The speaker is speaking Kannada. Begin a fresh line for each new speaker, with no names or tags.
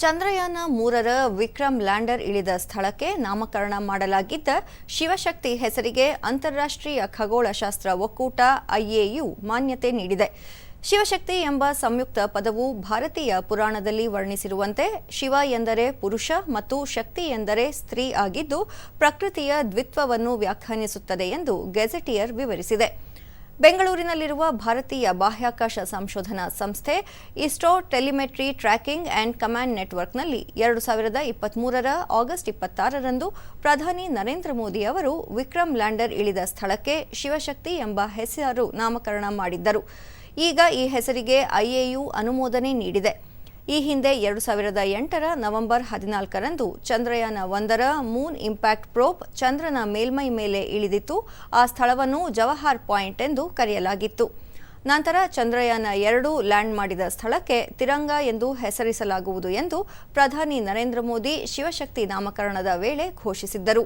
ಚಂದ್ರಯಾನ ಮೂರರ ವಿಕ್ರಮ್ ಲ್ಯಾಂಡರ್ ಇಳಿದ ಸ್ಥಳಕ್ಕೆ ನಾಮಕರಣ ಮಾಡಲಾಗಿದ್ದ ಶಿವಶಕ್ತಿ ಹೆಸರಿಗೆ ಅಂತಾರಾಷ್ಟ್ರೀಯ ಖಗೋಳಶಾಸ್ತ್ರ ಒಕ್ಕೂಟ ಐಎಯು ಮಾನ್ಯತೆ ನೀಡಿದೆ. ಶಿವಶಕ್ತಿ ಎಂಬ ಸಂಯುಕ್ತ ಪದವು ಭಾರತೀಯ ಪುರಾಣದಲ್ಲಿ ವರ್ಣಿಸಿರುವಂತೆ ಶಿವ ಎಂದರೆ ಪುರುಷ ಮತ್ತು ಶಕ್ತಿ ಎಂದರೆ ಸ್ತ್ರೀ ಆಗಿದ್ದು ಪ್ರಕೃತಿಯ ದ್ವಿತ್ವವನ್ನು ವ್ಯಾಖ್ಯಾನಿಸುತ್ತದೆ ಎಂದು ಗೆಜೆಟಿಯರ್ ವಿವರಿಸಿದೆ. ಬೆಂಗಳೂರಿನಲ್ಲಿರುವ ಭಾರತೀಯ ಬಾಹ್ಯಾಕಾಶ ಸಂಶೋಧನಾ ಸಂಸ್ಥೆ ISRO telemetry tracking and command ನೆಟ್ವರ್ಕ್ನಲ್ಲಿ ಎರಡು ಸಾವಿರದ ಇಪ್ಪತ್ಮೂರರ ಆಗಸ್ಟ್ ಇಪ್ಪತ್ತಾರರಂದು ಪ್ರಧಾನಿ ನರೇಂದ್ರ ಮೋದಿ ಅವರು ವಿಕ್ರಮ್ ಲ್ಯಾಂಡರ್ ಇಳಿದ ಸ್ಥಳಕ್ಕೆ ಶಿವಶಕ್ತಿ ಎಂಬ ಹೆಸರು ನಾಮಕರಣ ಮಾಡಿದ್ದರು. ಈಗ ಈ ಹೆಸರಿಗೆ ಐಎಯು ಅನುಮೋದನೆ ನೀಡಿದೆ. ಈ ಹಿಂದೆ ಎರಡು ಸಾವಿರದ ಎಂಟರ ನವೆಂಬರ್ ಹದಿನಾಲ್ಕರಂದು ಚಂದ್ರಯಾನ ಒಂದರ ಮೂನ್ ಇಂಪ್ಯಾಕ್ಟ್ ಪ್ರೋಬ್ ಚಂದ್ರನ ಮೇಲ್ಮೈ ಮೇಲೆ ಇಳಿದಿತ್ತು. ಆ ಸ್ಥಳವನ್ನು ಜವಾಹರ್ ಪಾಯಿಂಟ್ ಎಂದು ಕರೆಯಲಾಗಿತ್ತು. ನಂತರ ಚಂದ್ರಯಾನ ಎರಡು ಲ್ಯಾಂಡ್ ಮಾಡಿದ ಸ್ಥಳಕ್ಕೆ ತಿರಂಗ ಎಂದು ಹೆಸರಿಸಲಾಗುವುದು ಎಂದು ಪ್ರಧಾನಿ ನರೇಂದ್ರ ಮೋದಿ ಶಿವಶಕ್ತಿ ನಾಮಕರಣದ ವೇಳೆ ಘೋಷಿಸಿದ್ದರು.